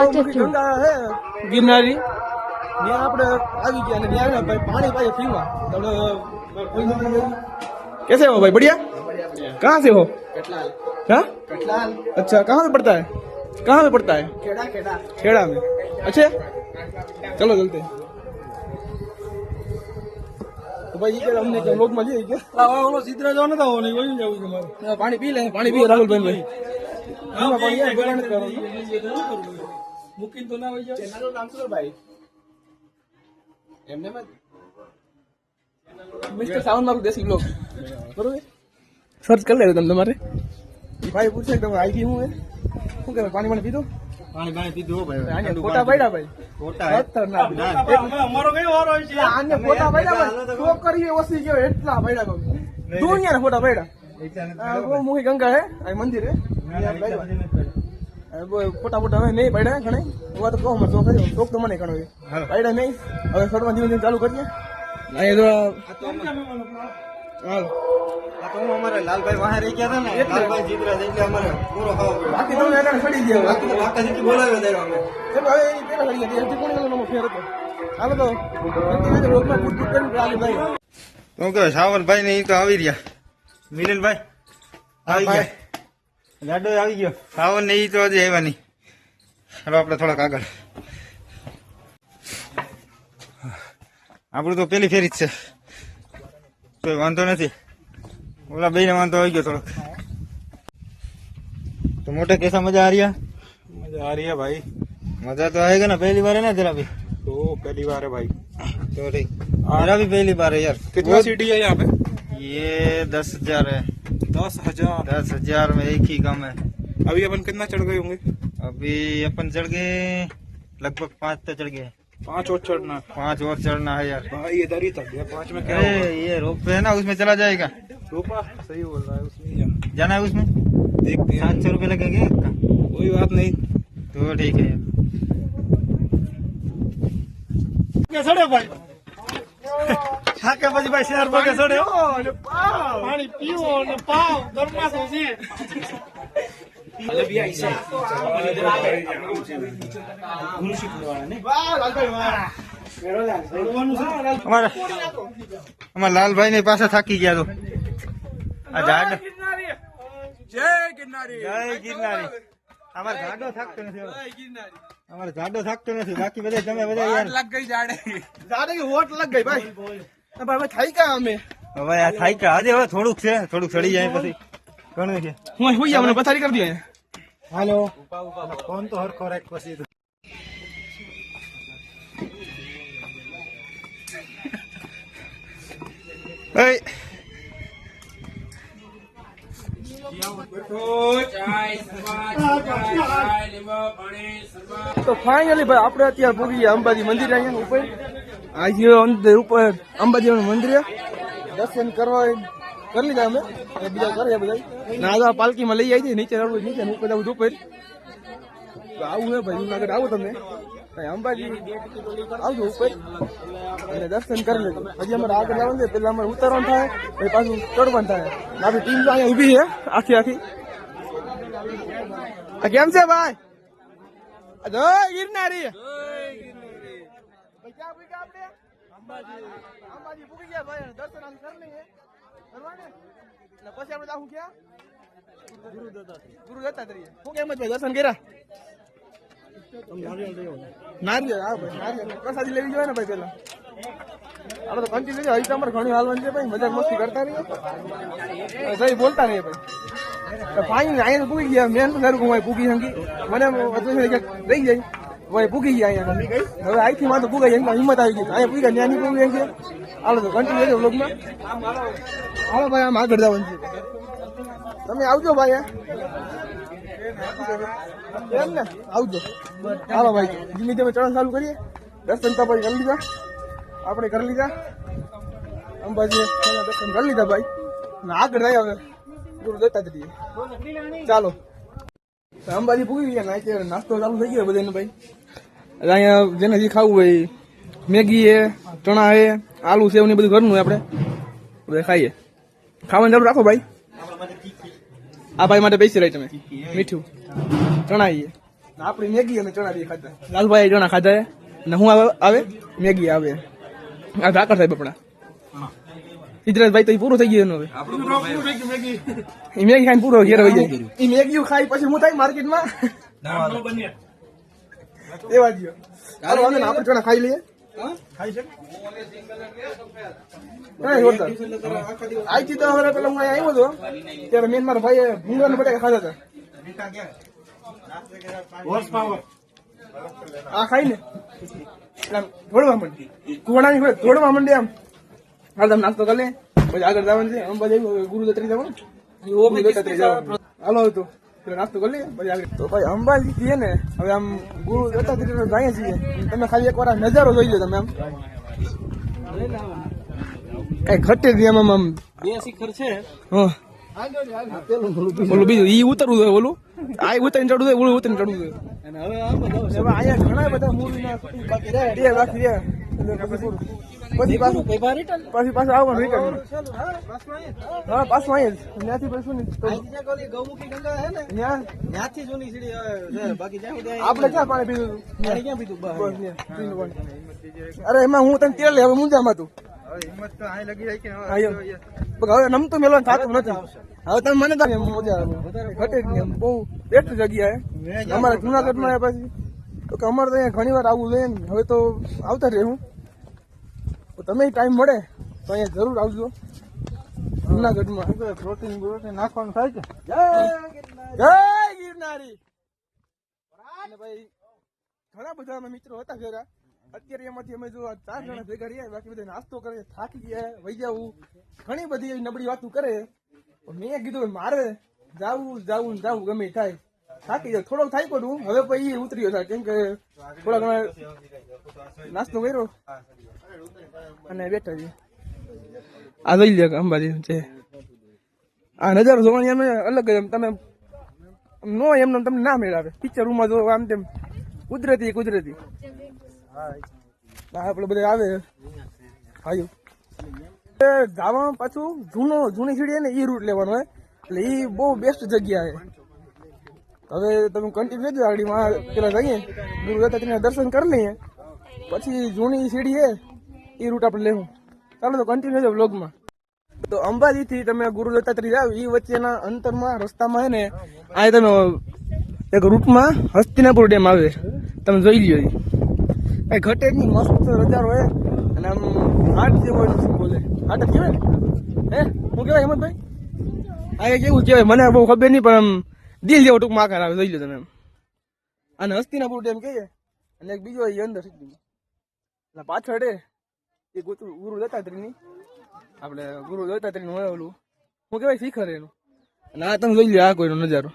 પાસેથી ગંગા હે ગિરનારી ત્યાં આપણે આવી ગયા અને ત્યાં ને ભાઈ પાણી પાછું પીવા તો આપણે કોઈ નથી ગયું. कैसे हो भाई बढ़िया कहाँ से हो हाँ अच्छा कहाँ पे पड़ता है कहाँ पे पड़ता है ખેડા ખેડા खेड़ा में अच्छे चलो चलते हैं તો ભાઈ ઈ કે અમને કે લોક માં જઈએ કે ઓલો સિદ્ધરા જવાનો તો નહીં વયું જવું છે મારે પાણી પી લે પાણી પી રાહુલભાઈ ભાઈ આમાં પાણી આવે, બગાડ નથી કરવાનું. મૂકીને તો ના હોય જાય ચેનલનું નામ શું ભાઈ? એમને મિસ્ટર સાવન મારું દેશી બ્લોગ બરોબર? સર્ચ કરી લેજો તમે તમારે. ભાઈ પૂછે તમે આઈ આઈડી હું હે શું કહેવાય પાણી પાણી પીધું? પાણી પાણી પીધું ભાઈ. ફોટા પાડ્યા ભાઈ. ખોટા અમારો કયો વારો છે? આને ફોટા પાડ્યા ભાઈ. છોકરીઓ ઓછી ગયો એટલા પડ્યા ભાઈ દુનિયાના ફોટા પાડ્યા. મોહી ગંગા હે આ મંદિર હે. ફોટા ફોટા હવે નહીં પાડ્યા ઘણા હું તો કહું મને શોખ છે શોખ તો મને ઘણો છે. પાડ્યા નહીં. હવે ફરવા ધીમે ધીમે ચાલુ કરીએ. હાલ. આ તો હું અમારે લાલભાઈ વાહે રહી ગયા હતા ને. લાલભાઈ જીતરા એટલે અમારે પૂરો ખાવો બાકી તમે એને ગયા બાકી તો બાકા જીતી બોલાવ્યો દેવા અમે. ચલો હવે એ પેલા સડી ગયા. હજી કોણ ગયેલો ફેર હતો? હાલો તો લોકમાં પૂછ પૂછ કરીને ચાલી ભાઈ શું કહે ને એ તો આવી રહ્યા. મિલનભાઈ આવી ગયા. લાડો આવી ગયો સાવન ને એ તો હજી આવ્યા નહીં ચાલો આપણે થોડાક આગળ આપણું તો પેલી ફેરી જ છે કોઈ વાંધો નથી ઓલા બે ને વાંધો આવી ગયો થોડોક તો મોટા कैसा मजा आ रही है मजा आ रही है भाई मजा तो आएगा ना पहली बार है ना तेरा भी तो पहली बार है भाई तो ठीक मेरा भी पहली बार है यार कितना सीटी है यहाँ पे ये दस हजार है दस हज़ार। दस हज़ार में एक ही कम है। अभी अपन कितना चढ़ गए होंगे? अभी अपन चढ़ गए लगभग पाँच तो चढ़ गए। पाँच और चढ़ना है। पाँच और चढ़ना है यार। भाई इधर ही तक पाँच में क्या होगा ये रोप है ना उसमें चला जाएगा। रूपा? सही बोल रहा है उसमें जाना। जाना है उसमें? देखते हैं। सात सौ रुपये लगेंगे कोई बात नहीं। तो ठीक है। सड़े भाई છાકે પછી ભાઈ શેર પગે ચડે હો. અને પાવ. પાણી પીવો અને પાવ. ગરમાસો છે. અમારા અમારા લાલભાઈ ની પાસે થાકી ગયા તો. આ ઝાડ. જય ગિરનારી. જય ગિરનારી. અમારે જાડો થાકતો નથી અમારે જાડો થાકતો નથી. બાકી બધા તમે બધા યાર. લગ ગઈ જાડે જાડે કે હોટ લગ ગઈ ભાઈ? ભાઈ ભાઈ થઈ ગયા અમે? હવે આ થાય ગયા આજે હવે થોડુંક છે. થોડુંક ચડી જાય પછી. ઘણું છે? હું હોઈ અમને પથારી કરી દઈએ હાલો. ફોન તો હરખો રાખ પછી. Hey. તો ફાઇનલી ભાઈ, આપણે અત્યારે પૂરી અંબાજી મંદિર અહીંયા ઉપર. આજે અંદર ઉપર અંબાજી મંદિર દર્શન કરવા કરી લીધા અમે. બીજા કરે બધા. ના આ પાલકીમાં લઈ આવી નીચે નીચે ઉપર ઉપર આવું હે ભાઈ, જુનાગઢ આવો તમે. અંબાજી? આવજો ઉપર. દર્શન કરી લેજો. હજી અમારે આગળ જવાનું છે. પેલા અમારે ઉતરવાનું થાય, પછી પાછું ચડવાનું થાય. આપણી ટીમ અહીંયા ઊભી છે, આખી આખી. કેમ છે ભાઈ? ગિરનારી. પછી આપણે દર્શન કર્યા? નારિયેળ ભાઈ પ્રસાદી લેવી જોઈએ ભાઈ પેલા? આપણે તો કન્ટિન્યુ છે. હજી તમારે ઘણી હાલવાની છે ભાઈ. મજાક મસ્તી કરતા રહીએ. સહી બોલતા રહીએ ભાઈ. ફાઈન અહીંયા પૂગી ગયા. મેન તો સારું હું પૂગી શકી. મને લઈ જાય. ભાઈ પૂગી ગયા અહીંયા. હવે અહીંથી માં તો પૂગાઈ એમ હિંમત આવી ગઈ. અહીંયા પૂગી ગયા ત્યાંની પૂગી છે હાલો તો છે વ્લોગમાં હાલો ભાઈ, આમ આગળ જવાનું તમે આવજો ભાઈ એમ ને આવજો. હાલો ભાઈ, ધીમે ધીમે ચડણ ચાલુ કરીએ. દર્શન તો ભાઈ કરી લીધા. આપણે કરી લીધા. અંબાજી દર્શન કરી લીધા ભાઈ. અને આગળ જાય હવે. ગુરુ જતા જ રહીએ ચાલો અંબાજી પૂગી ગયા કે નાસ્તો ચાલુ થઈ ગયો બધાને ભાઈ. અહીંયા જેને જે ખાવું હોય મેગી હે ચણા હે આલુ સેવ ને બધું ઘરનું આપણે. બધા ખાઈએ. ખાવાનું ચાલુ રાખો ભાઈ. આ ભાઈ માટે બેસી રહી તમે. મીઠું. ચણા હે આપણી મેગી અને ચણા બી ખાધા. લાલભાઈ ચણા ખાધા છે. ને હું આવે આવે? મેગી આવે. આ ઝાકર સાહેબ આપણા સિદ્ધરાજભાઈ તો એ પૂરું થઈ ગયું હવે. ઈ મેગી ખાઈને પૂરો ઘેર વહી જાય. એ મેગી ખાઈ પછી હું થાય માર્કેટમાં? એવા જ ચાલો આપણે ચણા ખાઈ લઈએ. કઈ જોરદાર. આજથી પેલા હું અહીંયા આવ્યો હતો ત્યારે મેન મારા ભાઈએ ભૂંગળા બટાકા ખાધા હતા. આ ખાઈ ને દોડવા માંડી. કુવાડાની હોય દોડવા માંડી આમ. હાલ તમે નાસ્તો કરી લે. પછી આગળ જવાનું છે. અંબાજી ગુરુ જવાનું. હાલો હતું નાસ્તો કરી લઈએ તો ભાઈ અંબાજી છે ને હવે આમ ગુરુ દત્તાત્રેય જાય છીએ. તમે ખાલી એક વાર આ નજારો જોઈ લો તમે આમ. કઈ ઘટે નહીં આમ આમ બે શિખર છે. હા. ઓલું બીજું ઈ ઉતરવું જોઈએ ઓલું? આ ઉતરીને ચડવું જોઈએ ઓલું ઉતરીને ચડવું જોઈએ અને હવે આમાં જાવ હવે અહીંયા ઘણા બધા બાકી બાકી રહ્યા. પછી. પછી પાછું રિટર્ન પછી આવવાનું weekend. હા પાછું અહીંયા જ. ત્યાંથી પછી શું નહીં તો ગૌમુખી ગંગા હે ને ત્યાં ત્યાંથી જૂની સીડી બાકી જ્યાં સુધી આપણે ક્યાં પાણી પીધું? ક્યાં. અરે એમાં હું તને તેલ હવે મુંજામાં હવે હિંમત તો અહીં લગી જાય કે હવે હા. પણ હવે થતું નથી. હવે તમે મને તો મજા આવે. ઘટે. બહુ બેસ્ટ જગ્યા હે. અમારે જુનાગઢમાં આવ્યા પછી. તો કે અમારે તો અહીંયા ઘણી વાર આવવું જોઈએ ને. હવે તો આવતા રહે રહેવું. તો તમે ટાઈમ મળે તો અહીંયા જરૂર આવજો. જુનાગઢમાં. પ્રોટીન પ્રોટીન નાખવાનું થાય છે? જય ગિરનારી. અને ભાઈ ઘણા બધા અમે મિત્રો હતા ઘરા. અત્યારે એમાંથી અમે જો ચાર જણા ભેગા રહ્યા બાકી બધા નાસ્તો કરે થાકી ગયા વહી જવું ઘણી બધી એવી નબળી વાતો કરે. મેં કીધું મારે જાવું જાવું જાવું ગમે થાય. થાકી જાય. થોડોક થાય પડું હવે પછી ઉતર્યો થાય. કેમ કે થોડા ઘણા નાસ્તો કર્યો. અને બેઠા છીએ. આ લઈ લે અંબાજી છે. આ નજારો જોવાની અમે અલગ એમ, તમે નો એમને તમને ના મેળાવે. પિક્ચર રૂમમાં જો આમ તેમ કુદરતી કુદરતી. હા આપણે બધા આવે. હાયું એ જવામાં પાછું જૂનો, જૂની સીડી ને એ રૂટ લેવાનો હોય એટલે એ બહુ બેસ્ટ જગ્યા છે હવે તમે કન્ટિન્યુ રહેજો આગળ પેલા જઈએ. ગુરુ દત્તાત્રેયના દર્શન કરી લઈએ. પછી જૂની સીડી છે એ રૂટ આપણે લેવું. ચાલો તો કન્ટિન્યુ રહેજો વ્લોગમાં તો અંબાજીથી તમે ગુરુ દત્તાત્રી જાવ એ વચ્ચેના અંતરમાં રસ્તામાં હે ને, આ તમે એક રૂટમાં હસ્તિનાપુર ડેમ આવે. તમે જોઈ લ્યો એ ઘટે નહીં, મસ્ત રજારો હોય અને આમ હાટ જેવો બોલે? કહેવાય ને? હે? હું કહેવાય, હેમંતભાઈ? આ કેવું કહેવાય, મને બહુ ખબર નહીં, પણ આમ દિલ જેવો ટૂંકમાં આકાર આવે, જોઈ લો તમે અને હસ્તિનાપુર ડેમ કહીએ, અને એક બીજો એ અંદર એટલે પાછળ એ ગુરુ દત્તાત્રેયની? આપણે ગુરુ દત્તાત્રેયનું હોય ઓલું. હું કહેવાય? શિખર એનું અને આ તમે જોઈ લો આ કોઈનો નજારો.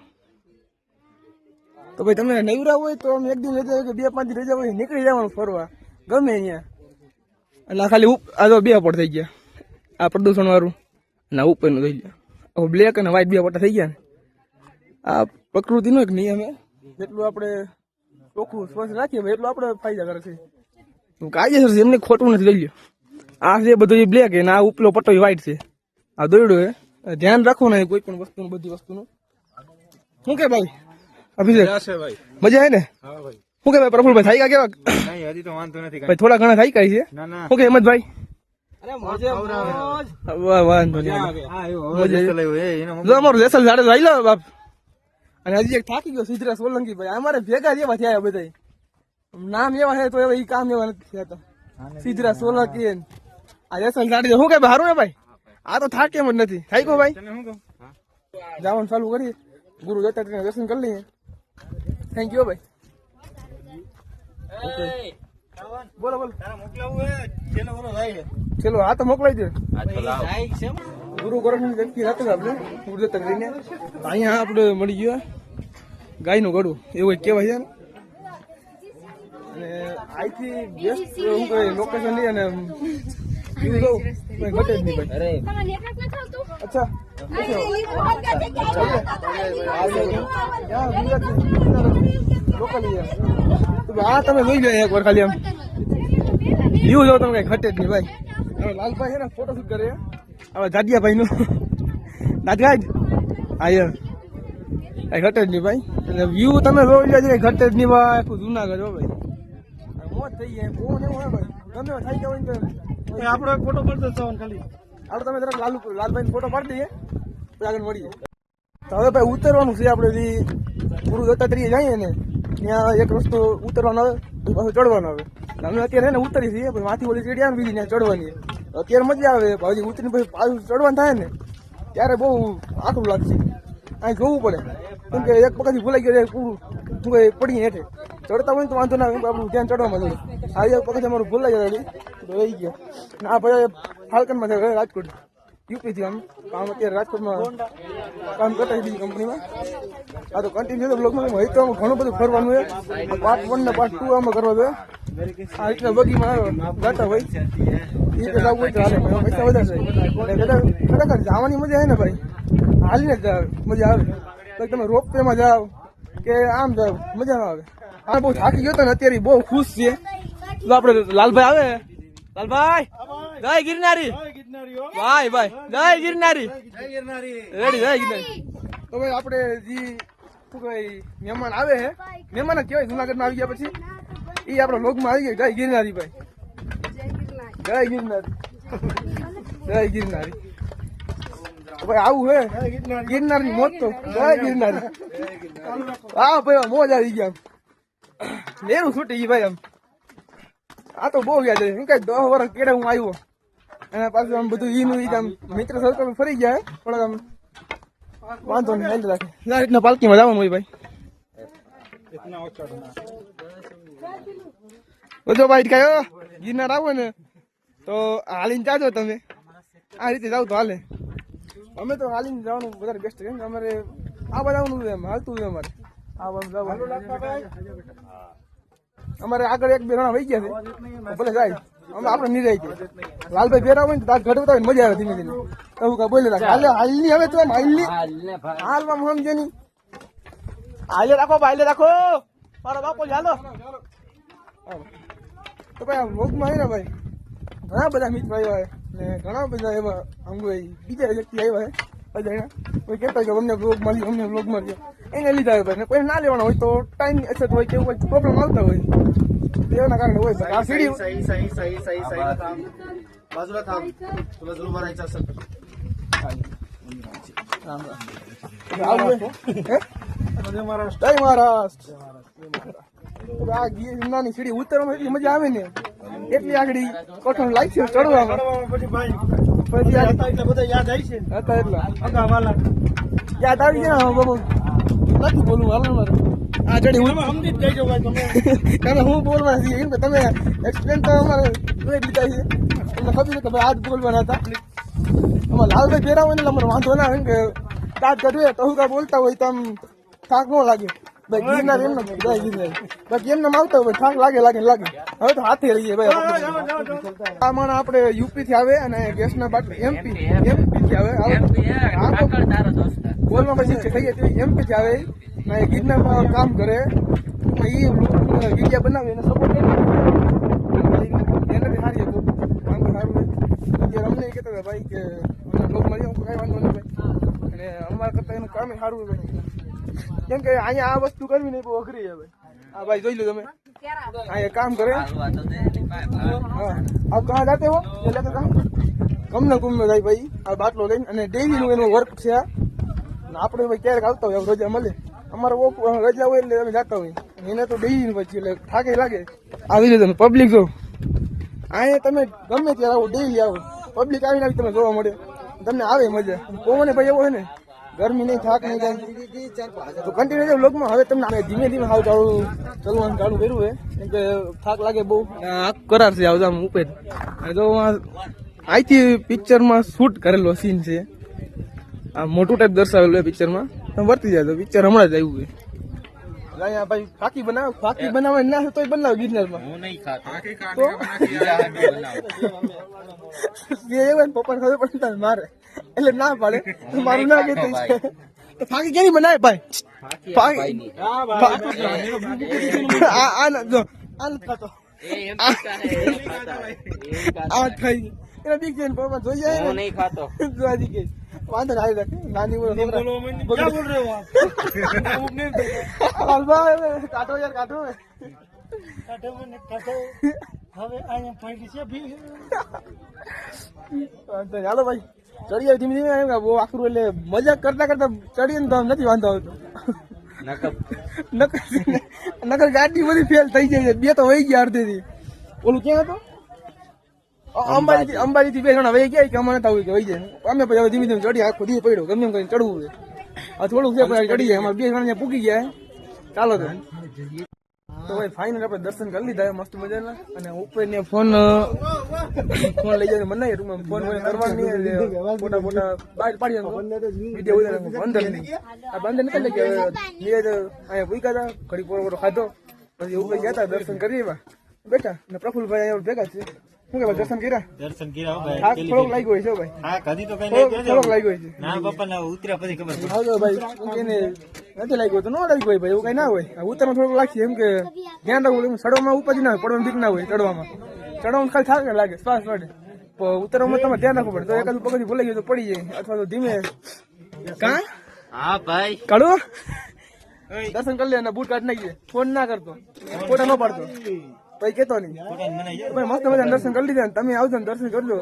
તો ભાઈ તમે નવરા હોય તો એક દિન રજા હોય કે બે, પાંચ રજા હોય, નીકળી જવાનું ફરવા. ગમે અહીંયા. એટલે આ ખાલી આ તો બે પડ થઈ ગયા. આ પ્રદૂષણ વાળું. અને આ ઉપરનું થઈ ગયા બ્લેક અને વ્હાઈટ બે પટ્ટા થઈ ગયા ને. આ પ્રકૃતિનો એક નિયમ છે. જેટલું આપણે ચોખ્ખું સ્વચ્છ રાખીએ, એટલું આપણે ફાયદાકારક છે. કાયદેસર છે એમને ખોટું નથી લઈ લ્યો. આ છે બધું એ બ્લેક છે ને આ ઉપલો પટ્ટો વ્હાઈટ છે. આ દોયડો એ ધ્યાન રાખવું ને કોઈ પણ વસ્તુનું બધી વસ્તુનું. શું કે ભાઈ? અભિષેક? મજા આવે ને? શું કે ભાઈ પ્રફુલભાઈ થાય ગયા કેવા? હજી તો વાંધો નથી ભાઈ થોડા ઘણા થાય ગયા છે. ના ના. શું કે હેમંતભાઈ? હા એ અમારું લેસલ ઝાડે લઈ લો બાપ. અને હજી એક થાકી ગયો સિદ્ધરા સોલંકી ભાઈ. અમારે ભેગા જેવા થયા બધા નામ એવા છે તો એવા ઈ કામ એવા નથી થયા સિદ્ધરાજ સોલંકી ને આ લેસલ ઝાડે શું કે હારું ને ભાઈ? આ તો થાકે એમ જ નથી. થાય ગયો ભાઈ? જવાનું ચાલુ કરીએ. ગુરુ જતા દર્શન કરી લઈએ. થેન્ક યુ ભાઈ. બોલો બોલો. હે? ચલો આ તો મોકલાઈ દે ગુરુ ગોરખની વ્યક્તિ રાતે આપણે ગુરુ જતા દત્તાત્રેયને અહીંયા આપણે મળી ગયો ગાયનું ગળું. એવું કહેવાય છે ને? અને અહીંથી બેસ્ટ હું કઈ લોકેશન લઈ અને એવું કહું કંઈ ઘટે જ નહીં ભાઈ? અચ્છા. આ તમે જોઈ લો એક વાર ખાલી આમ વ્યૂ જો તમે કઈ ઘટે જ નહીં ભાઈ. હવે લાલભાઈ છે ને ફોટો શૂટ કરે. હવે જાડિયાભાઈ નું દાદગાજ હા યાર કઈ ઘટે જ નહીં ભાઈ. એટલે વ્યૂ તમે જોઈ લેજો કે ઘટે જ નહીં ભાઈ. આખું જુનાગઢ હો ભાઈ. થઈ જાય. બહુ ને હોય ભાઈ? ગમે થઈ ગયો એ આપણો એક ફોટો પડતો જવાનું ખાલી. આપણે તમે જરાક લાલુ લાલભાઈ ફોટો પાડી દઈએ. પછી આગળ મળીએ તો હવે ભાઈ ઉતરવાનું છે આપણે પૂરું દત્તાત્રેય જઈએ ને ત્યાં એક રસ્તો ઉતરવાનો આવે પછી ચડવાનો આવે. અમે અત્યારે ને ઉતરી છીએ પછી માથી ઓલી ચડ્યા ને બીજી ત્યાં ચડવાની. અત્યારે મજા આવે ભાજી ઉતરીને પછી પાછું ચડવાનું થાય ને ત્યારે બહુ આકરું લાગશે. અહીં જોવું પડે. કેમ કે એક પગથી ભૂલાઈ ગયો પૂરું. શું પડી હેઠે. ચડતા હોય તો વાંધો ના આવે. આપણું ધ્યાન ચડવામાં જોઈએ આવી પગથી અમારું ભૂલાઈ એટલે તો રહી ગયો. ને આ ભાઈ ફાલ્કનમાં છે રાજકોટ. યુપી થી આમ. કામ અત્યારે રાજકોટમાં કામ કરતા બીજી કંપનીમાં. આ તો કન્ટિન્યુ બ્લોગમાં હોય તો ઘણું બધું ફરવાનું છે. પાર્ટ વન ને પાર્ટ ટુ આમાં કરવા જોઈએ આ રીતના બગીમાં ગાતા હોય. એ જવું હોય તો પૈસા વધારે એટલે ખરેખર જવાની મજા આવે ને ભાઈ. હાલીને જ મજા આવે. તમે રોપવેમાં જાઓ કે આમ જાઓ. મજા ના આવે. આ બહુ થાકી ગયો ને અત્યારે બહુ ખુશ છે. તો આપણે લાલભાઈ આવે. લાલભાઈ, જય ગિરનારી. ભાઈ ભાઈ, જય ગિરનારી. ગિરનારી રેડી, જય ગિરનારી. તો ભાઈ આપણે જે મહેમાન આવે હે. મહેમાન કહેવાય, જુનાગઢમાં આવી ગયા પછી. એ આપણા લોકમાં આવી ગયા. જય ગિરનારી ભાઈ. જય ગિરનારી. જય ગિરનારી. ભાઈ આવું હે. ગિરનારની મોજ તો. જય ગિરનારી. હા, ભાઈ, મોજ આવી ગયા લેરું છૂટી ગઈ ભાઈ આમ આ તો બહુ ગયા છે. કે દસ વર્ષ કેડે હું આવ્યો. અને પાછું આમ બધું ઈનું ઈ આમ મિત્ર સર્કલ ફરી ગયા થોડાક આમ વાંધો નહીં હાલી રાખે ના રીતના પાલકીમાં જવાનું હોય ભાઈ. બધો ભાઈ કયો ગિરનાર આવો ને તો હાલીને જાજો તમે. આ રીતે જાવ તો હાલે. અમે તો હાલીને જવાનું વધારે બેસ્ટ કેમ કે અમારે આ બધાનું એમ, હાલતું છે અમારે. આ જવાનું. અમારે આગળ એક બે જણા વહી ગયા છે. ભલે જાય. અમે આપણે નહીં રહી લાલભાઈ ભેરા હોય ને તાર ઘટ બતાવે મજા આવે ધીમે ધીમે. એવું હું કા બોલે રાખ હાલે, હાલની હવે તો હાલની. હાલમાં સમજે નહીં હાલે રાખો હાલે રાખો. મારો બાપો ચાલો તો ભાઈ, આ વ્લોગમાં છે ને ભાઈ. ઘણા બધા મિત્રો આવ્યા ને ઘણા બધા એવા અંગો બીજા વ્યક્તિ આવ્યા છે. ભાઈ કહેતા કે અમને બ્લોગ મળ્યો અમને બ્લોગ મળ્યો એને લીધા ભાઈ કોઈ ના લેવાના હોય તો ટાઈમ અછત હોય કે કોઈ પ્રોબ્લેમ આવતા હોય. તેના કારણે હોય આ સીડી સહી સહી સહી સહી સહી थांब बाजूला थांब तुला जरूर આ ગીર નાની સીડી ઉતરવામાં એટલી મજા આવે ને. એટલી આગળ કઠણ લાગશે ચડવામાં. પછી એટલે બધા યાદ આવી છે. હતા એટલા. અગા વાલા. યાદ આવી ને બાબુ નથી બોલવું હાલ મારે. આ ચડી હું સમજી જ જજો ભાઈ તમે. તમે હું બોલવાના છીએ એમ કે તમે એક્સપ્લેન તો અમારે જોઈ લીધા છે. તમને ખબર કે ભાઈ આજ બોલવાના હતા. અમારે લાલભાઈ પહેરા હોય ને એટલે અમારે વાંધો ના આવે કે દાંત કાઢવે તો હું કાંઈ બોલતા હોય તો આમ થાક ન લાગે. ભાઈ ગિરનાર ગિરનાર બાકી એમને આવતા હોય થાક લાગે લાગે લાગે હવે તો હાથે રહીએ ભાઈ આ માણસ આપણે યુપી થી આવે અને ગેસના બાટલી એમપી એમપી થી આવે બોલમાં પછી થઈ ગયા એમપી થી આવે ને એ ગિરનારમાં કામ કરે એ વીડિયો બનાવે સપોર્ટ એને સારી વાંધો સારું અત્યારે અમને કહેતા હતા ભાઈ કે હું કાંઈ વાંધો નહીં ભાઈ અને અમારા કરતાં એનું કામ સારું કેમ કે અહીંયા આ વસ્તુ કરવી નહીં વખરી હવે આ ભાઈ જોઈ લો તમે. અહીંયા કામ કરે. આપ કહા જાતે હો એટલે તો કામ કમને કુમે જાય ભાઈ, આ બાટલો લઈને. અને ડેલી નું એનું વર્ક છે ને આપણે ભાઈ ક્યારેક આવતા હોય રજા મળે. અમારે રજા હોય એટલે અમે જાતા હોય. એને તો ડેલી પછી એટલે થાકે લાગે. આવી લો તમે પબ્લિક જો. અહીંયા તમે ગમે ત્યારે આવો ડેલી આવો. પબ્લિક આવીને આવી તમે જોવા મળે. તમને આવે મજા. કોમને ભાઈ એવો હોય ને? ગરમી નહીં થાક નહીં જાય. તો કન્ટિન્યુ લોકમાં હવે તમને અમે ધીમે ધીમે હાવ ચાલુ ચલવાનું ચાલુ કર્યું હે કેમ કે થાક લાગે બહુ. આ કરાર છે આવતા ઉપર. જો અહીંથી પિક્ચરમાં શૂટ કરેલો સીન છે. આ મોટું ટાઈપ દર્શાવેલું છે પિક્ચરમાં તમે વર્તી જાય તો પિક્ચર હમણાં જ આવ્યું છે. ભાઈ ફાકી બનાવ ફાકી બનાવે ના તોય બનાવ ગિરનારમાં. હું નહીં ખાતો. તો? એ એવું પપ્પા ખબર પડે મારે. એટલે ના પાડે. તો મારું ના કહેતું છે તો ફાકી કેની બનાવે ભાઈ. ફાકી આ આ જો આ લખતો ખાતો. આ ખાઈ એના બીક જઈને પપ્પા જોઈ જાય ને. નહીં ખાતો. જો કે વાંધો ના આવી રાખે નાની. બોલો ક્યાં બોલ રહ્યો આપ? કાઢો યાર કાઢો કાઢો મને કાઢો. હવે અહીંયા પડી છે ભી. વાંધો હાલો ભાઈ. ચડીએ ધીમે ધીમે એમ કે બહુ આખરું એટલે મજાક કરતા કરતા ચડીએ ને તો નથી વાંધો આવતો. નકર. નકર ગાડી બધી ફેલ થઈ જાય છે. બે તો વહી ગયા અડધેથી. ઓલું ક્યાં હતો? અંબાજી. અંબાજી થી બે જણા વહી ગયા કે અમારે થવું કે વહી જાય. અમે પછી હવે ધીમે ધીમે ચડી આખો દી પડ્યો ગમે એમ કરીને ચડવું છે આ થોડુંક છે પછી ચડી જાય અમારે બે જણા પૂકી ગયા. ચાલો તો. તો ભાઈ ફાઇનલ આપણે દર્શન કરી લીધા મસ્ત મજાના. અને ઉપર ને ફોન ફોન લઈ જાય મને રૂમ ફોન કરવાનું નહીં એટલે ફોટા ફોટા બહાર પાડી વીડિયો ઉતારે નહીં આ બંધ નીકળી કે નીરજ અહીંયા ભૂકા હતા ઘડી પોરો ખાધો. પછી ઉપર ગયા હતા દર્શન કરી બેઠા. ને પ્રફુલભાઈ અહીંયા ભેગા છે. શું કે દર્શન કર્યા? દર્શન કર્યા ભાઈ થાક થોડોક લાગ્યો છે ભાઈ. હા કદી તો કઈ નહીં થોડોક લાગ્યો છે. ના પપ્પા ના ઉતર્યા પછી ખબર પડી. આવજો ભાઈ એને નથી લાગ્યો તો ન લાગ્યો હોય ભાઈ એવું કઈ ના હોય. ઉતરમાં થોડુંક લાગશે એમ કે ધ્યાન રાખવું એમ ચડવામાં ઉપાધિ ના હોય પડવામાં બીક ના હોય ચડવામાં. ચડવામાં ખાલી થાક લાગે શ્વાસ પડે પણ ઉતરવામાં તમારે ધ્યાન રાખવું પડે તો એકાદ પગથી ભૂલાઈ ગયું તો પડી જાય અથવા તો ધીમે કા? હા ભાઈ. કાઢો દર્શન કરી લે અને બૂટ કાઢી નાખીએ ફોન ના કરતો ફોટા ન પાડતો. પછી કેતો નહીં. ભાઈ મસ્ત મજા દર્શન કરી લીધા તમે આવજો ને દર્શન કરજો.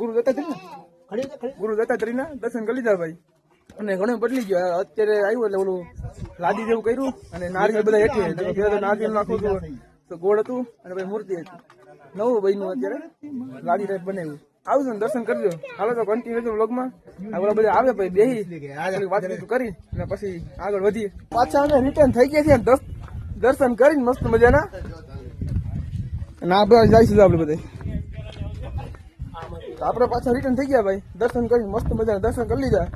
ગુરુ દત્તા ને? ગુરુ દત્તાત્રેય ના દર્શન કરી લીધા ભાઈ. અને ઘણું બદલી ગયો. અત્યારે આવ્યું એટલે ઓલું લાદી જેવું કર્યું અને નારિયેળ બધા હેઠી. હતા. પેલા તો નારિયેળ નાખું હતું, તો ગોળ હતું અને ભાઈ મૂર્તિ હતી. નવું બન્યું અત્યારે. લાદી ટાઈપ બનાવ્યું. આવજો ને દર્શન કરજો. હાલો તો કન્ટિન્યુ વ્લોગમાં. આ બધા આવે પછી બેહી. વાત કરી અને પછી આગળ વધીએ. પાછા અમે રિટર્ન થઈ ગયા છીએ. દર્શન કરીને મસ્ત મજાના. અને આ બધા જઈશું આપણે બધે. આપણે પાછા રિટર્ન થઈ ગયા ભાઈ. દર્શન કરી મસ્ત મજાના દર્શન કરી લીધા.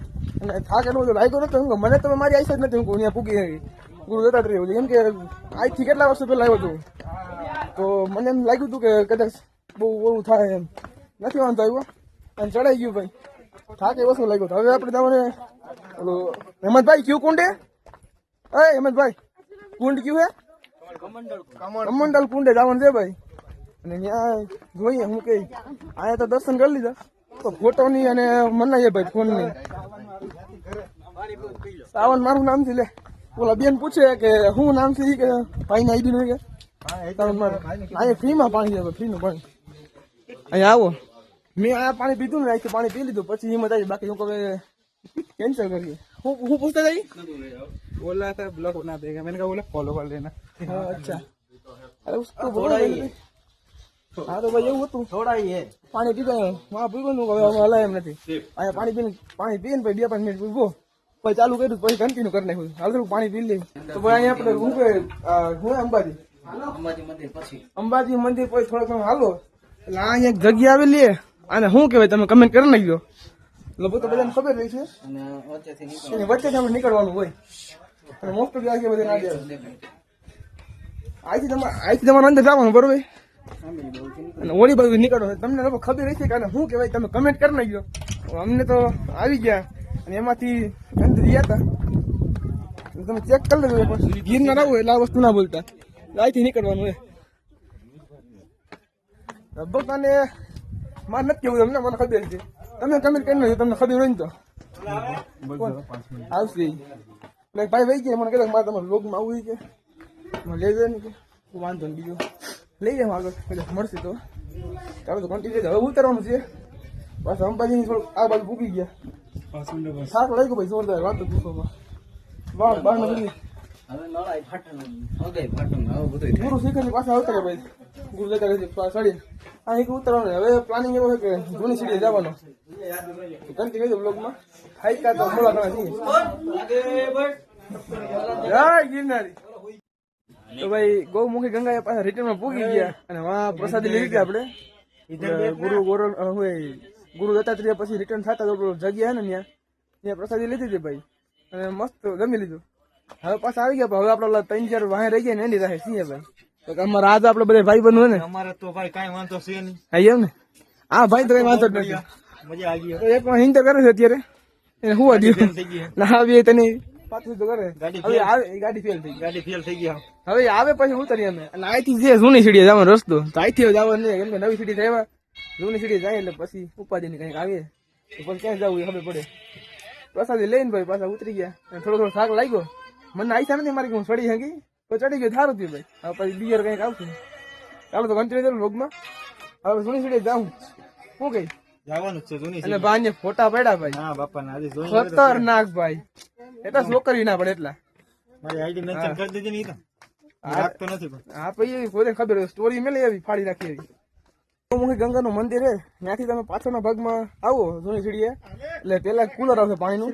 અને થાક એટલો બધો લાગ્યો નતો. મને તમે મારી આઈસ જ નથી. હું ગુરુ દત્તાત્રેય એવું છે. કેમ કે આજથી કેટલા વર્ષો પહેલા આવ્યો હતું તો મને એમ લાગ્યું હતું કે કદાચ બહુ ઓલું થાય એમ. નથી વાંધો આવ્યો. અને ચડાઈ ગયું ભાઈ. થાક એ વસ્તુ લાગ્યો હવે આપણે તમને ઓલું હેમંતભાઈ, કયું કુંડ હે હેમંતભાઈ, કુંડ કયું હે? કમંડલ કુંડે. જવાનું છે ભાઈ. અને ત્યાં જોઈએ હું કઈ. આયા તો દર્શન કરી લીધા. તો ફોટો ની અને મનાઈએ ભાઈ ફોનની. સાવન મારું નામથી લે. ઓલા બેન પૂછે કે હું નામથી કે ભાઈ ને આઈડી નું કે અહીંયા ફ્રી પાણી આવે પાણી. અહીંયા આવો. મેં આ પાણી પીધું ને અહીંથી પાણી પી લીધું પછી હિંમત આવી બાકી હું કહે કેન્સલ કરીએ. હું હું પૂછતા જઈ બોલા ના દેગા મેં કહા બોલા ફોલો કર લેના અચ્છા. અરે ઉસકો બોલા હા તો ભાઈ એવું હતું. પાણી પીધા માં પીવું નું હવે હલાય એમ નથી. અહીંયા પાણી પીને પાણી પીને પછી બે પાંચ મિનિટ પીવો પછી ચાલુ કર્યું પછી કન્ટિન્યુ કરી નાખ્યું. હાલ થોડું પાણી પી લઈ તો ભાઈ અહીંયા આપણે હું કે હું અંબાજી? અંબાજી મંદિર પછી. થોડોક તમે હાલો. એટલે આ અહીંયા એક જગ્યા આવેલી અને શું કહેવાય તમે કમેન્ટ કરી નાખ્યો લગભગ તો બધાને ખબર રહી છે. એની વચ્ચેથી આપણે નીકળવાનું હોય. અને મોસ્ટ ઓફ બધા ના તમારે અહીંથી તમારે અંદર જવાનું બરોબર? અને ઓલી બાજુ નીકળો. તમને લોકો ખબર રહેશે કે શું કહેવાય? તમે કમેન્ટ કરી નાખ્યો અમને તો આવી ગયા. અને એમાંથી અંદર હતા. તમે ચેક કરી લેજો પણ ગીરના આવો એટલે આ વસ્તુ ના બોલતા. અહીંથી નીકળવાનું હોય લગભગ તને મારે નથી કેવું તમને, મને ખબર છે. તમે કમેન્ટ કરી નાખ્યો તમને ખબર હોય ને તો? આવશે. ભાઈ વહી ગયા. મને કહેતા મારે તમારા લોગમાં આવું છે લેજો ને કે. વાંધો નહીં, બીજું. લઈ જાય આગળ. મળશે તો. ચાલો તો કન્ટિન્યુ હવે ઉતરવાનું છે. બસ અંબાજી થોડુંક આ બાજુ પૂકી ગયા. થાક લાગ્યો ભાઈ, જોરદાર વાત પૂછવામાં. બાર ને બધી ગુરુ શિખર પાસે આવતા ભાઈ. ગુરુ જતા રહેશે સાડી. આ હવે પ્લાનિંગ એવો છે કે જૂની સીડીએ જવાનો. કન્ટિન્યુ બ્લોગમાં હાઈકા તો થોડા ઘણા જય ગિરનારી. તો ભાઈ ગૌમુખી ગંગા પાછા રિટર્નમાં પૂગી ગયા અને વા પ્રસાદી લઈ લીધી આપણે. ગુરુ ગોરલ હોય ગુરુ દત્તાત્રેય પછી રિટર્ન થતા તો જગ્યા ને ત્યાં ત્યાં પ્રસાદી લીધી હતી ભાઈ. અને મસ્ત ગમી લીધું. હવે પાછા આવી ગયા હવે આપણે ત્રણ ચાર વાહે રહી ગયા ને એની રાહે છીએ ભાઈ. તો અમારા આજ આપણે બધા ભાઈ બનવું ને. અમારે તો ભાઈ કઈ વાંધો છે નહીં. હા એમ ને? હા ભાઈ તો કઈ વાંધો નથી. મજા આવી ગઈ. એક હિંદ કરે છે અત્યારે. એને હું. ના આવી તને પાછું તો કરે ગાડી હવે આવે ગાડી ફેલ થઈ ગાડી ફેલ થઈ ગઈ હવે આવે પછી ઉતરીએ અમે? અને અહીંથી જે જૂની સીડીએ જવાનો રસ્તો. તો અહીંથી જવાનું નહીં કેમ કે નવી સીડી થયા જૂની સીડી જાય એટલે પછી ઉપાધિ ની કંઈક આવે. તો પછી ક્યાં જવું એ ખબર પડે. પ્રસાદી લઈને ભાઈ પાછા ઉતરી ગયા. અને થોડો થોડો થાક લાગ્યો. મને આઈસા નથી મારી કે હું ચડી શકી? તો ચડી ગયો થારું થયું ભાઈ. હવે પછી બીજર કંઈક આવશે. ચાલો તો કન્ટિન્યુ કરું લોગમાં હવે સુણી સીડીએ જાઉં. શું કઈ જવાનું છે જૂની અને બાને ફોટા પડ્યા ભાઈ. હા આજે ખતરનાક ભાઈ. એટલા છોકરી ના પડે એટલા. મારી આઈડી મેન્શન કરી દીધી ને રાખતો નથી પણ. હા પછી એવી પોતે ખબર સ્ટોરી મેલે એવી. ફાડી રાખી ગંગાનું મંદિર છે ત્યાંથી તમે પાછળના ભાગમાં આવો જૂની સીડીએ. એટલે પેલા કુલર આવશે પાણીનું.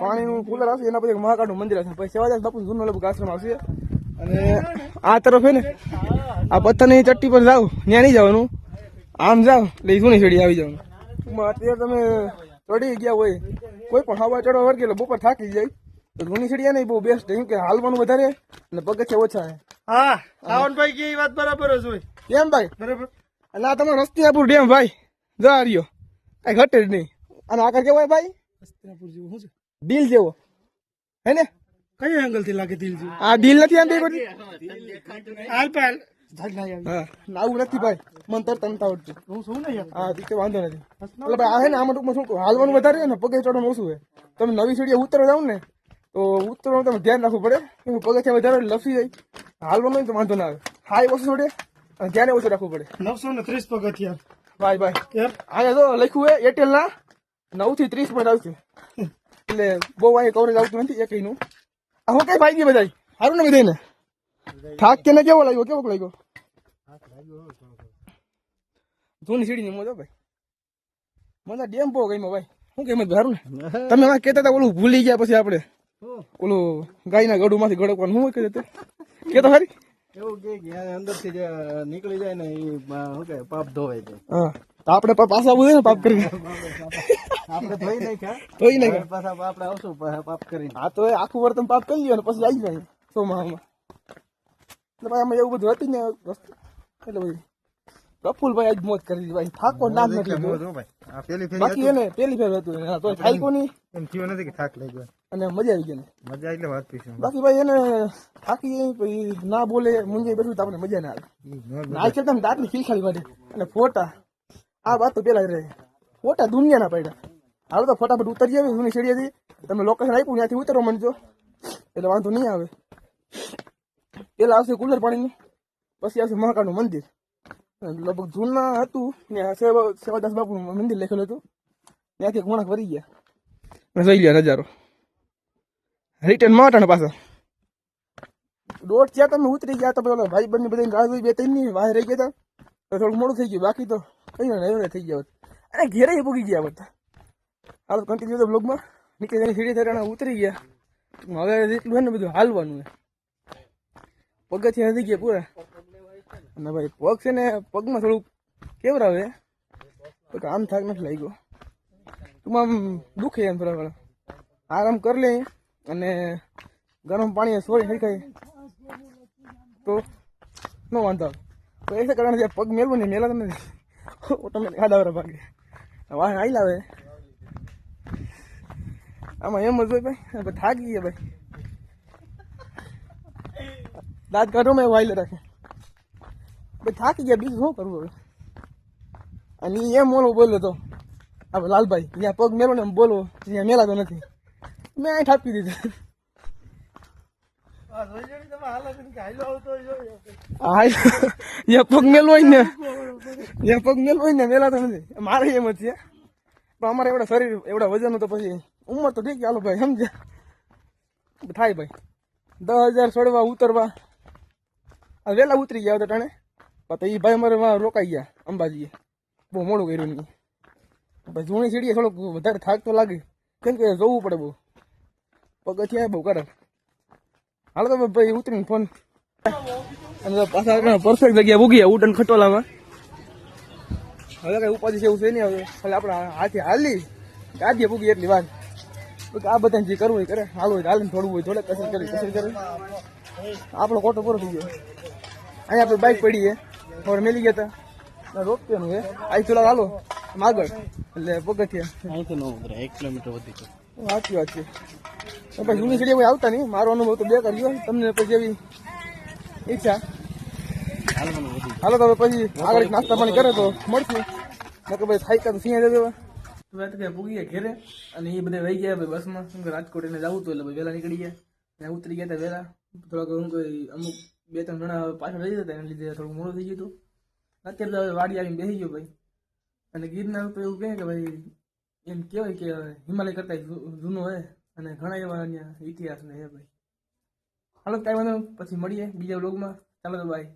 પાણીનું કુલર આવશે એના પછી મહાકાળનું મંદિર આવશે પછી સેવાદાસ બાપુ જૂનો લગભગ આશ્રમ આવશે. અને આ તરફ હે ને આ પથ્થરની ચટ્ટી પર જાવ ત્યાં નહીં જવાનું. આમ જાઓ એટલે ને છેડી આવી ટૂંકમાં અત્યારે તમે ચડી ગયા હોય કોઈ પણ હવા ચડવા વર્ગે એટલે બપોર થાકી જાય. તો જૂની સીડી ને બહુ બેસ્ટ કેમ કે હાલવાનું વધારે અને પગથિયા ઓછા હા સાવનભાઈ કે વાત બરાબર જ હોય. કેમ ભાઈ? બરાબર. એટલે આ તમારો રસ્તિયાપુર ડેમ ભાઈ જવા રહ્યો. કઈ ઘટે જ નહીં. અને આગળ કેવાય ભાઈ? હસ્તિનાપુર જેવું શું છે? દિલ જેવો. હે ને? કઈ એંગલથી લાગે દિલ જેવું? આ દિલ નથી આમ કોઈ આલ પાલ. નાવું નથી ભાઈ મને તરત નથી આવડતું હું શું હા તી વાંધો નથી એટલે ભાઈ આ હે ને આમાં ટૂંકમાં શું હાલવાનું વધારે છે ને પગે ચડવાનું ઓછું છે તમે નવી સીડીએ ઉતરવા જાવ ને તો ઉતરવાનું તમે ધ્યાન રાખવું પડે હું પગથિયા વધારે લસી જાય હાલવાનું હોય તો વાંધો ના આવે હાઈ ઓછું છોડે અને ધ્યાને ઓછું રાખવું પડે નવસો ને ત્રીસ પગથિયા ભાઈ ભાઈ હા અહીંયા જો લખ્યું હે એરટેલ ના નવથી ત્રીસ પોઈન્ટ આવશે એટલે બહુ અહીંયા કવરેજ આવતું નથી એકનું આ હું કઈ ભાઈ ગઈ બધા સારું ને બધાને થાક કે કેવો લાગ્યો? કેવો લાગ્યો? જૂની સીડી મોજો ભાઈ. મને ડેમ બહુ ગમ્યો ભાઈ. શું કેમ સારું ને? તમે એમાં કહેતા હતા ઓલું ભૂલી ગયા પછી આપણે. ઓલું ગાયના ગળું માંથી ગળકવાનું. શું કહેતા કેતો ખરી એવું કે અંદરથી જે નીકળી જાય ને એ શું કે પાપ ધોવાય છે હા. આપણે પાછા આવવું ને પાપ કરી આપણે ધોઈ નાખ્યા. તોય નહીં પાછા આપણે આવશું પાપ કરીને. હા તો આખું વર્તન પાપ કરી લ્યો ને પછી આવી જાય. સોમામાં એટલે ભાઈ અમે એવું બધું હતી ને એટલે ભાઈ પ્રફુલભાઈ આજ મોત કરી ભાઈ થાકો નામ નથી બાકી એને પેલી ફેર હતું. તો થાય કોની એમ થયું નથી કે થાક લઈ ગયો. અને મજા આવી ગઈ ને મજા એટલે વાત પીશું બાકી ભાઈ એને થાકી પછી ના બોલે મુંજાઈ બેઠું તો આપણે મજા ના આવે. ના છે તમે દાંતની ખીલખાલી માટે. અને ફોટા. આ વાત તો પેલા રહે. ફોટા દુનિયાના પડ્યા. હાલો તો ફટાફટ ઉતરી આવે જૂની શેડીએથી તમે લોકેશન આપ્યું ત્યાંથી ઉતરવા જો. એટલે વાંધો નહીં આવે. પેલા આવશે કુલર પાણીનું, પછી આવશે મહાકાળનું મંદિર. લગભગ જૂના હતું સેવા, સેવાદાસ બાપુનું મંદિર લખેલું હતું. ત્યાંથી એક ફરી ગયા. અને જોઈ ગયા નજારો. રિટર્ન માટાના પાછા દોઢ ત્યાં તમે ઉતરી ગયા તો પેલા ભાઈ બંને બધા રાહ બે ત્રણની વાહ રહી ગયા હતા તો થોડું મોડું થઈ ગયું, બાકી તો કઈ ના થઈ ગયા અને ઘેરે પૂગી ગયા બધા હાલ કન્ટિન્યુ તો બ્લોગમાં નીકળી સીડી થઈને ઉતરી ગયા. હવે એટલું હે ને બધું હાલવાનું હે. પગથિયા નથી ગયા પૂરા. અને ભાઈ પગ છે ને, પગમાં થોડુંક કેવરાવે. તો આમ થાક નથી લાગ્યો. તું આમ દુખે એમ થોડા ઘણા. આરામ કરી લે અને ગરમ પાણી સોરી હરખાય. તો નો વાંધો. તો એ કારણ જે પગ મેળવું ને મેલા નથી ઓટોમેટિક આડાવરા ભાગે. વાહ આવી લાવે. આમાં એમ જ હોય ભાઈ. થાકી ગયા ભાઈ. દાંત કાઢો, મેં વાઈલે રાખે. ભાઈ થાકી ગયા, બીજું શું કરવું હવે? અને એમ ઓલો બોલ્યો તો આપણે લાલભાઈ જ્યાં પગ મેલો ને એમ બોલો ત્યાં મેલાતો નથી. મેં અહીં ઠાપી દીધું. પગ મેલો હોય ને યા પગ મેલો હોય ને, મેલાતો નથી. મારે એમ જ છે. અમારે એવડા શરીર, એવડા વજન તો પછી ઉંમર તો ઠીક હાલો ભાઈ, સમજ્યા? થાય ભાઈ. દસ હજાર ચડવા, ઉતરવા. આ વહેલા ઉતરી ગયા હતા ટાણે. પછી એ ભાઈ અમારે રોકાઈ ગયા, અંબાજીએ. બહુ મોડું કર્યું નહીં પછી જૂની સીડીએ થોડોક વધારે થાક તો લાગે. કેમ કે જોવું પડે બહુ. પગથિયા બહુ કરે હાલો તો ભાઈ ઉતરીને ફોન અને પાછા પરફેક્ટ જગ્યા ઉગી ઉડન ખટોલામાં. હવે કઈ ઉપાધિ છે એવું છે નહીં હવે. ખાલી આપણે હાથે હાલી ગાડીએ પૂગી એટલી વાત આ બધાને જે કરવું એ કરે. હાલવું હોય તો થોડું હોય, થોડે કસર કરી કસર કરે આપણો કોટો પૂરો થઈ ગયો. અહીંયા આપણે બાઇક પડી છે ઓર મેલી ગયા હતા રોકવાનું છે આઈ ચલા હાલો આગળ. એટલે પગથિયા. અહીંથી નો ઉતરે એક કિલોમીટર વધી ગયું. સાચી વાત છે. તો પછી જૂની સીડી કોઈ આવતા નહીં? મારો અનુભવ તો બે કર્યો તમને પછી એવી ઈચ્છા. હાલો તો હવે પછી આગળ નાસ્તા પાણી કરે તો મળશું. નકર ભાઈ થાય તો સિંહ દેવા. તો વાત કે પૂગી ઘેરે અને એ બધા વહી ગયા બસમાં. રાજકોટ એને જવું હતું એટલે ભાઈ વહેલા નીકળી ગયા. ત્યાં ઉતરી ગયા હતા વહેલા થોડાક અમુક બે ત્રણ જણા પાછળ રહી જતા, એના લીધે થોડું મોડું થઈ ગયું હતું. અત્યારે તો હવે વાડી આવીને બેસી ગયો ભાઈ. અને ગીરના તો એવું કહે કે ભાઈ, એમ કહેવાય કે હિમાલય કરતા જૂનો હે અને ઘણા એવા અહીંયા ઇતિહાસ ને હે ભાઈ. હાલો, કાંઈ વાંધો પછી મળીએ બીજા વ્લોગમાં ચાલો તો ભાઈ